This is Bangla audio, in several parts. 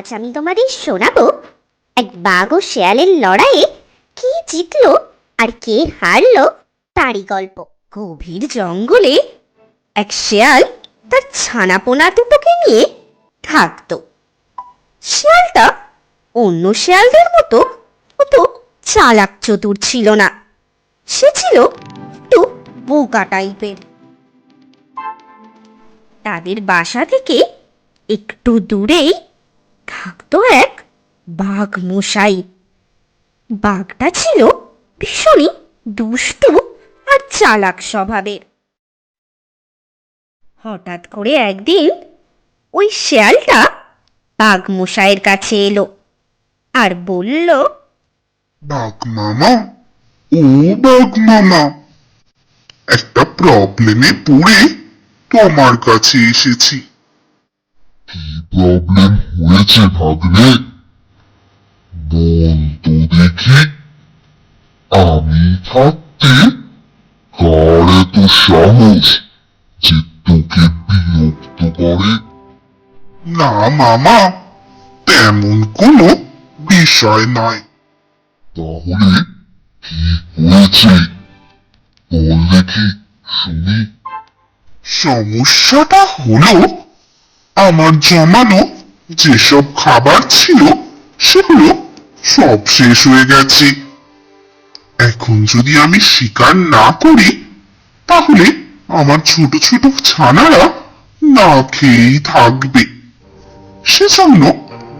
আজ আমি তোমাদের শোনাবো এক বাঘ ও শেয়ালের লড়াইয়ে কে জিতলো আর কে হারলো তারই গল্প। গভীর জঙ্গলে এক শেয়াল তার ছানাপোনা দুটোকে নিয়ে থাকতো। শেয়ালটা অন্য শেয়ালদের মতো অত চালাক চতুর ছিল না। সে ছিল একটু বোকা টাইপের। তাদের বাসা থেকে একটু দূরেই থাকতো এক বাঘ মশাই বাঘটা ছিল ভীষণই দুষ্টু আর চালাক স্বভাবের। হঠাৎ করে একদিন ওই শেয়ালটা বাঘ মশাইয়ের কাছে এলো আর বলল বাঘ মামা ও বাঘ মামা একটা প্রবলেমে পড়ে তোমার কাছে এসেছি। কি প্রবলেম হয়েছে ভাগ্নে? বল তো দেখি। আমি থাকতে কার এত সাহস যে তোকে বিরক্ত করে? না মামা, তেমন কোনো বিষয় নয় তাহলে কি হয়েছে? বল দেখি, শুনি। সমস্যাটা হলো আমার জমানো যেসব খাবার ছিল, সেগুলো সব শেষ হয়ে গেছে। এখন যদি আমি শিকার না করি, তাহলে আমার ছোট ছোট ছানারা না খেয়েই থাকবে। সেজন্য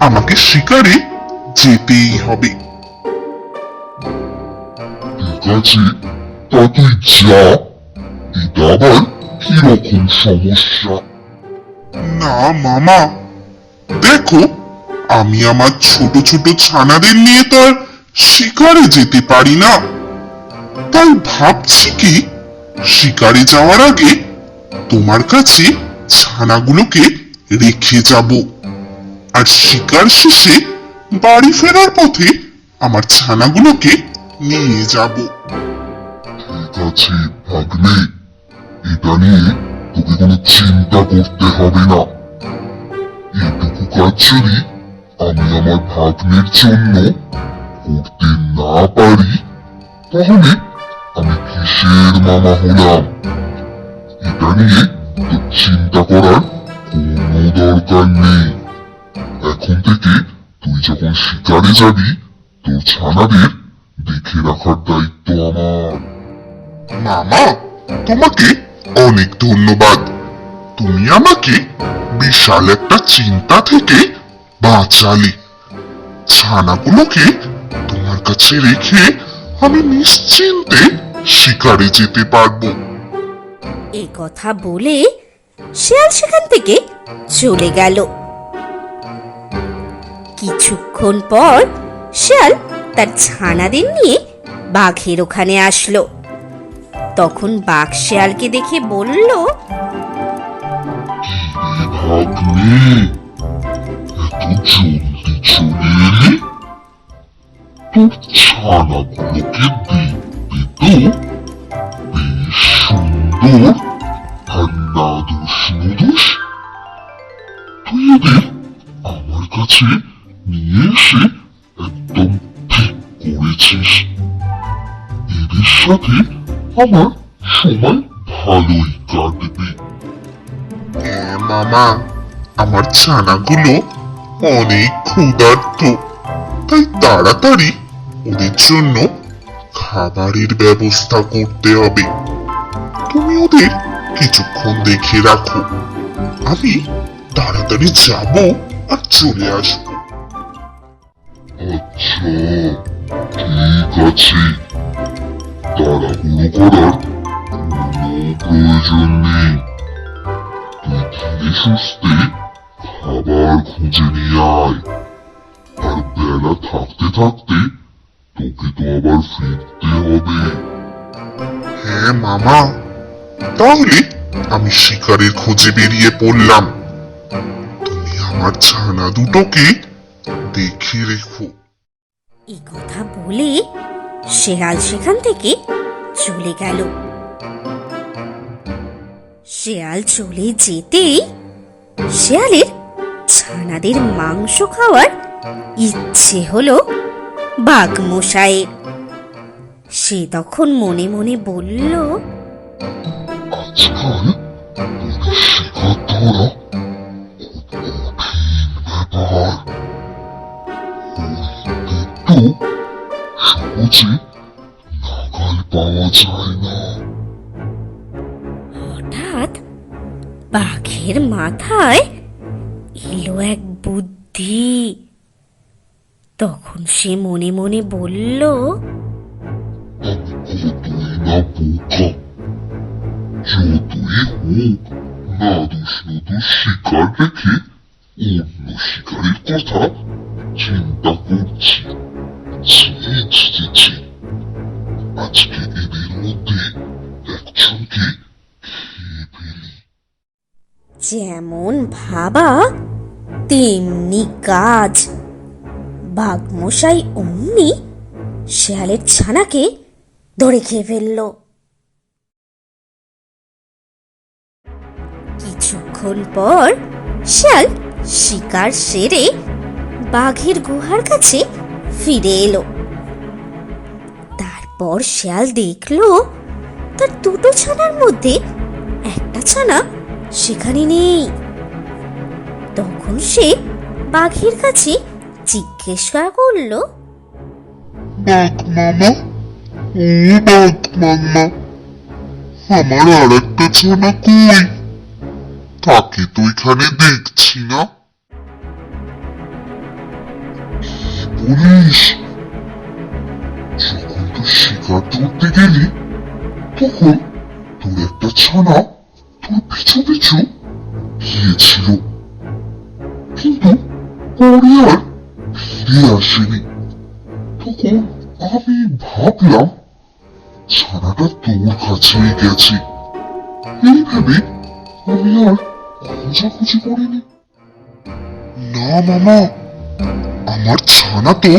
আমাকে শিকারে যেতেই হবে। তা তুই যা, এটা আবার কীরকম সমস্যা? না, মামা। দেখো, আমি আমার ছোট ছোট ছানাদের নিয়ে তো আর শিকারে যেতে পারি না। তাই ভাবছি কি, শিকারে যাওয়ার আগে তোমার কাছে ছানাগুলোকে রেখে যাব। আর শিকার শেষে বাড়ি ফেরার পথে আমার ছানাগুলোকে নিয়ে যাব। ঠিক আছে ভাগ্নে এটা নিয়ে তোকে কোনো চিন্তা করতে হবে না। এইটুকু কাজ যদি আমি আমার ভাগ্নের জন্য করতে না পারি, তাহলে আমি কিসের মামা হলাম? এটা নিয়ে তোর চিন্তা করার কোনো দরকার নেই। এখন থেকে তুই যখন শিকারে যাবি, তোর ছানাদের দেখে রাখার দায়িত্ব আমার। মামা, তোমাকে অনেক ধন্যবাদ। তুমি আমাকে বিশাল একটা চিন্তা থেকে বাঁচালে। ছানাগুলোকে তোমার কাছে রেখে আমি নিশ্চিন্তে শিকারে যেতে পারব। এ কথা বলে শেয়াল সেখান থেকে চলে গেল। কিছুক্ষণ পর শেয়াল তার ছানাদের নিয়ে বাঘের ওখানে আসলো। তখন বাঘ শেয়ালকে দেখে বলল আর আমার কাছে নিয়ে এসে একদম ঠিক করেছিস। এদের সাথে আমার সময় ভালোই কাটবে। হ্যাঁ মামা আমার ছানাগুলো অনেক ক্ষুধার্ত। তাই তাড়াতাড়ি ওদের জন্য খাবারের ব্যবস্থা করতে হবে। তুমি ওদের কিছুক্ষণ দেখে রাখো। আমি তাড়াতাড়ি যাব আর চলে আসব। আচ্ছা ঠিক আছে। তাড়াহুড়ো করার কোনো প্রয়োজন নেই। তুই ধীরে সুস্থে খাবার খুঁজে নিয়ে আয়। আর বেলা থাকতে থাকতে তোকে তো আবার ফিরতে হবে। হ্যাঁ মামা। তাহলে আমি শিকারের খোঁজে বেরিয়ে পড়লাম। তুমি আমার ছানা দুটোকে দেখে রেখো। এই কথা বলে শেয়াল সেখান থেকে চলে গেল। শেয়াল চলে যেতেই শেয়ালের ছানাদের মাংস খাওয়ার ইচ্ছে হলো বাঘ মশাইয়ের সে তখন মনে মনে বলল কিন্তু সহজে নাগাল পাওয়া যায় না। হঠাৎ বাঘের মাথায় এলো এক বুদ্ধি। তখন সে মনে মনে বলল শিকার রেখে অন্য শিকারের কথা চিন্তা করছি। যেমন ভাবা, তেমনি কাজ। বাঘমশাই অমনি শেয়ালের ছানাকে ধরে খেয়ে ফেলল। কিছুক্ষণ পর শিয়াল শিকার সেরে বাঘের গুহার কাছে ফিরে এলো। তারপর শিয়াল দেখল, তার দুটো ছানার মধ্যে একটা ছানা সেখানে নেই। তখন সে বাঘের কাছে জিজ্ঞাসা করল বাঘ মামা ও বাঘ মামা আমার আর একটা ছানা কই? তাকে তো এখানে দেখছি না। বলিস যখন তো শিকার ধরতে গেলি, তখন তোর একটা ছানা তোর পিছু পিছু গিয়েছিল। কিন্তু পরে আর ফিরে আসেনি। তখন আমি ভাবলাম, ছানাটা তোর কাছেই গেছে। এই ভেবে আমি আর খোঁজাখুঁজি করিনি। না মামা আমার ছানা তো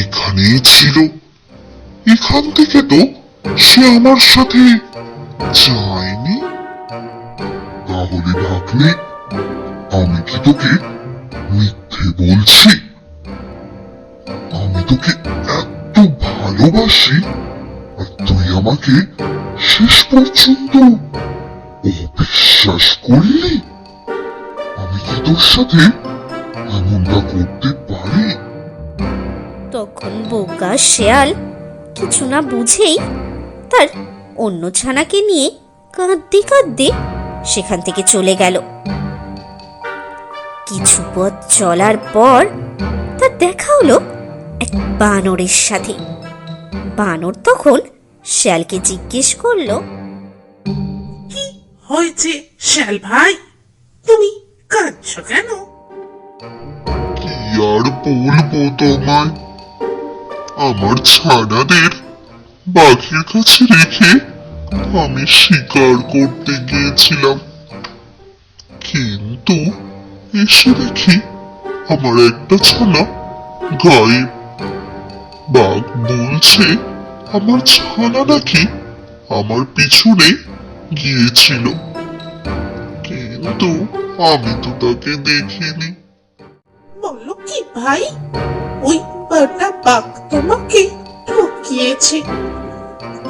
এখানেই ছিল। এখান থেকে তো সে আমার সাথে যায়নি। তাহলে ভাবলে আমি কি তোকে মিথ্যে বলছি? আমি তোকে এত ভালোবাসি আর তুই আমাকে শেষ পর্যন্ত অবিশ্বাস করলি? আমি কি তোর সাথে এমনটা করতে তখন বোকা শেয়াল কিছু না বুঝেই তার অন্য ছানাকে নিয়ে কাঁদতে কাঁদতে সেখান থেকে চলে গেল। কিছু পথ চলার পর তার দেখা হলো এক বানরের সাথে। বানর তখন শেয়ালকে জিজ্ঞেস করল কি হয়েছে শ্যাল ভাই? তুমি কাঁদছ কেন? কি আর বলব তোমায়? আমার ছানাদের বাঘের কাছে রেখে আমি শিকার করতে গিয়েছিলাম। কিন্তু এসে দেখি আমার একটা ছানা গায়েব। বাঘ বলছে, আমার ছানা নাকি আমার পিছনে গিয়েছিল। কিন্তু আমি তো তাকে দেখিনি। বলো কি ভাই? ওই বাটা বাঘ তোমাকে ঠকিয়েছে।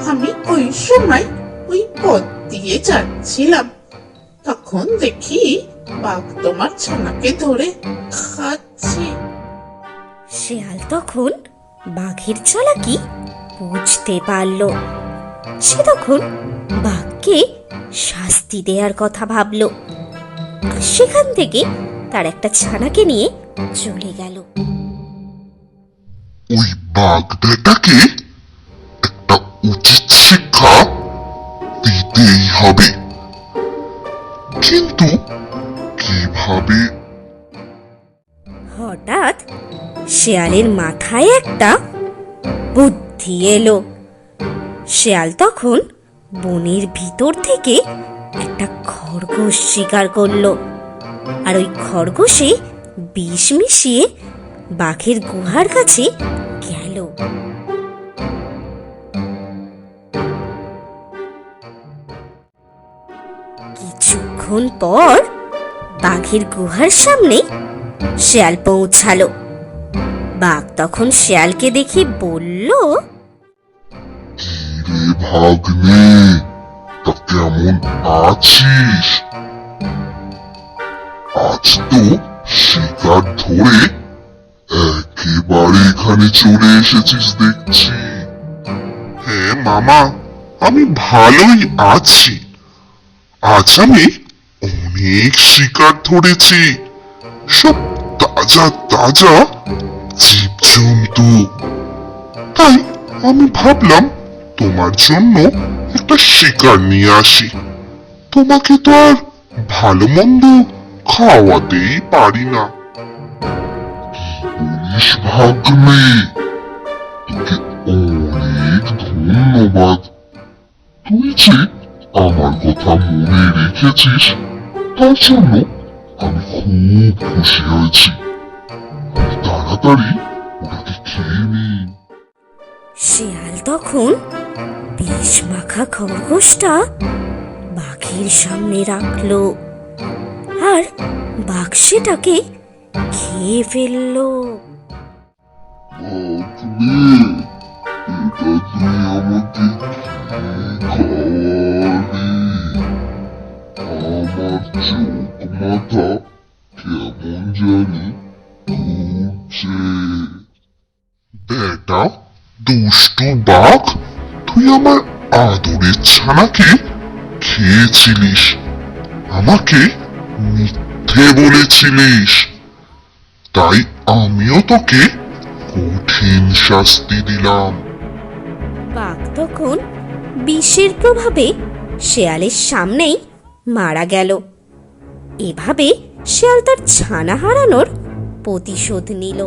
আমি ওই সময় ওই পথ দিয়ে যাচ্ছিলাম। তখন দেখি বাঘ তোমার ছানাকে ধরে খাচ্ছে। শেয়াল তখন বাঘের চালাকি বুঝতে পারল। সে তখন বাঘকে শাস্তি দেওয়ার কথা ভাবল। সেখান থেকে তার একটা ছানাকে নিয়ে চলে গেল। ওই বাঘ বেটাকে একটা উচিত শিক্ষা দিতেই হবে। কিন্তু কীভাবে? হঠাৎ শেয়ালের মাথায় একটা বুদ্ধি এলো। শেয়াল তখন বনের ভিতর থেকে একটা খরগোশ শিকার করল। আর ওই খরগোশে বিষ মিশিয়ে বাঘের গুহার কাছে গেল। কিছুক্ষণ পর বাঘের গুহার সামনে শেয়াল পৌঁছালো। বাঘ তখন শেয়ালকে দেখে বলল ভাগ্নে, তা কেমন আছিস? আজ তো শিকার ধরে এখানে চলে এসেছিস, দেখছি। হ্যাঁ মামা, আমি ভালোই আছি। আজ আমি অনেক শিকার ধরেছি। সব তাজা তাজা জীবজন্তু। তাই আমি ভাবলাম তোমার জন্য একটা শিকার নিয়ে আসি। তোমাকে তো আর ভালো মন্দ খাওয়াতেই পারি না। বলিস ভাগ্নে তোকে অনেক ধন্যবাদ তুই যে আমার কথা মনে রেখেছিস তার জন্য আমি খুব খুশি হয়েছি তাড়াতাড়ি ওটাকে খেয়ে নিই শিয়াল তখন বিষ মাখা খরগোশটা বাঘের সামনে রাখল আর বাঘ সেটাকে খেয়ে ফেলল। তুই আমার বেটা দুষ্টু বাঘ তুই আমার আদরের ছানাকে খেয়েছিলিস আমাকে মিথ্যে বলেছিলিস তাই আমিও তোকে কঠিন শাস্তি দিলাম। বাঘ তখন বিষের প্রভাবে শেয়ালের সামনেই মারা গেল। এভাবে শেয়াল তার ছানা হারানোর প্রতিশোধ নিল।